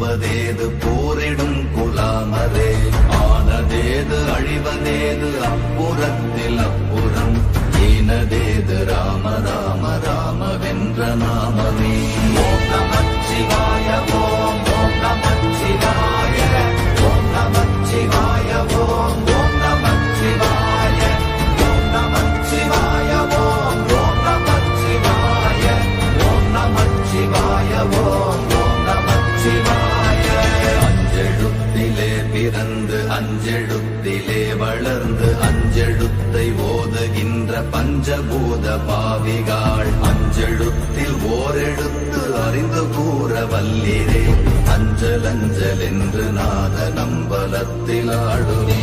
போனதேது போரிடும் குலாமரே. ஆனதேது அழிவதேது அப்புறத்தில் அப்புறம். ஈனதேது ராமரா எழுத்தில் ஓரெழுத்து அறிந்து கூற வல்லிரே அஞ்சல் அஞ்சல் என்று நாத நம்பலத்தில் ஆடுவே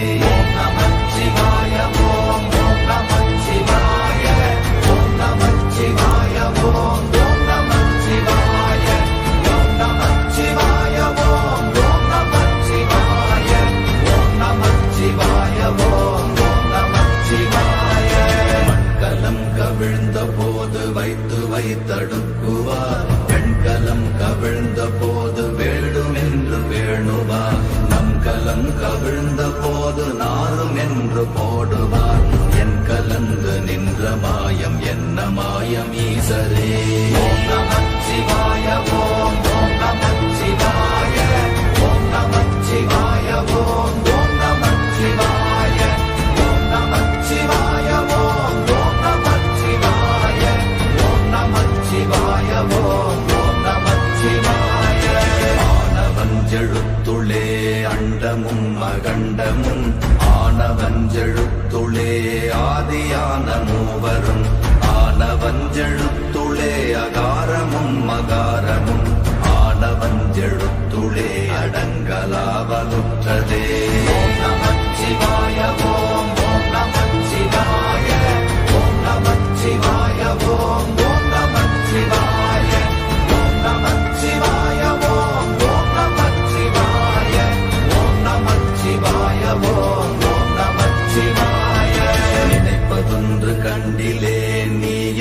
ஆதியான மூவரும் ஆனவஞ்செழுத்துளே அகாரமும் மகாரமும்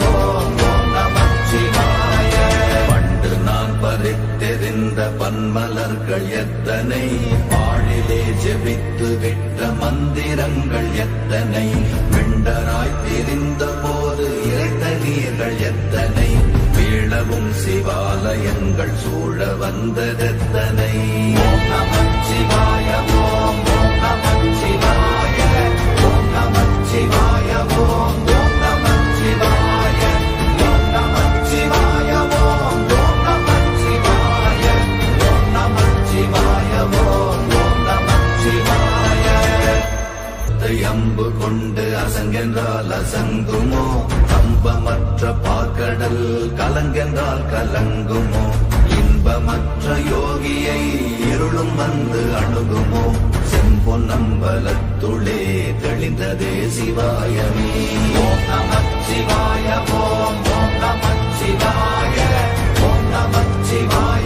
நமச்சிவாய நமச்சிவாய பண்டு நான் பறித்தெறிந்த பன்மலர்கள் எத்தனை? பாழிலே ஜெபித்து விட்ட மந்திரங்கள் எத்தனை? மிண்டராய் தெரிந்த போது இறைத்த நீர்கள் எத்தனை? வீழவும் சிவாலயங்கள் சூழ வந்ததெத்தனை? கசங்குமோ கம்பமற்ற பாக்கடல் கலங்கென்றால் கலங்குமோ? இன்பமற்ற யோகியை இருளும் வந்து அணுகுமோ? செம்பொன்னம்பலத்துளே தெளிந்ததே சிவாயமே. ஓம் நமச்சிவாய ஓம் ஓம் நமச்சிவாய ஓம் நமச்சிவாய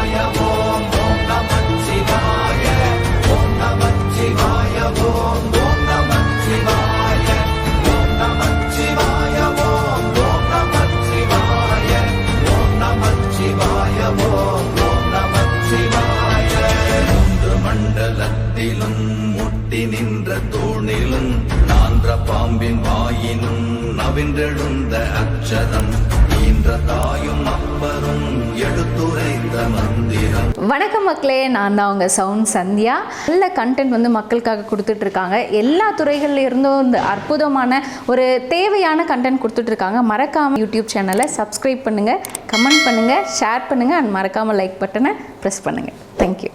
மண்டலத்திலும் முட்டி நின்ற தோணிலும் நான்ற பாம்பின் வாயினும் நவின்றெழுந்த அச்சரம் வணக்கம் மக்களே நான் தான் உங்கள் சவுண்ட் சந்தியா. நல்ல கண்டென்ட் வந்து மக்களுக்காக கொடுத்துட்ருக்காங்க. எல்லா துறைகள்ல இருந்தும் இந்த அற்புதமான ஒரு தேவையான கண்டென்ட் கொடுத்துட்ருக்காங்க. மறக்காமல் யூடியூப் சேனலை சப்ஸ்கிரைப் பண்ணுங்கள் கமெண்ட் பண்ணுங்கள் ஷேர் பண்ணுங்கள் அண்ட் மறக்காமல் லைக் பட்டனை ப்ரெஸ் பண்ணுங்கள் தேங்க்யூ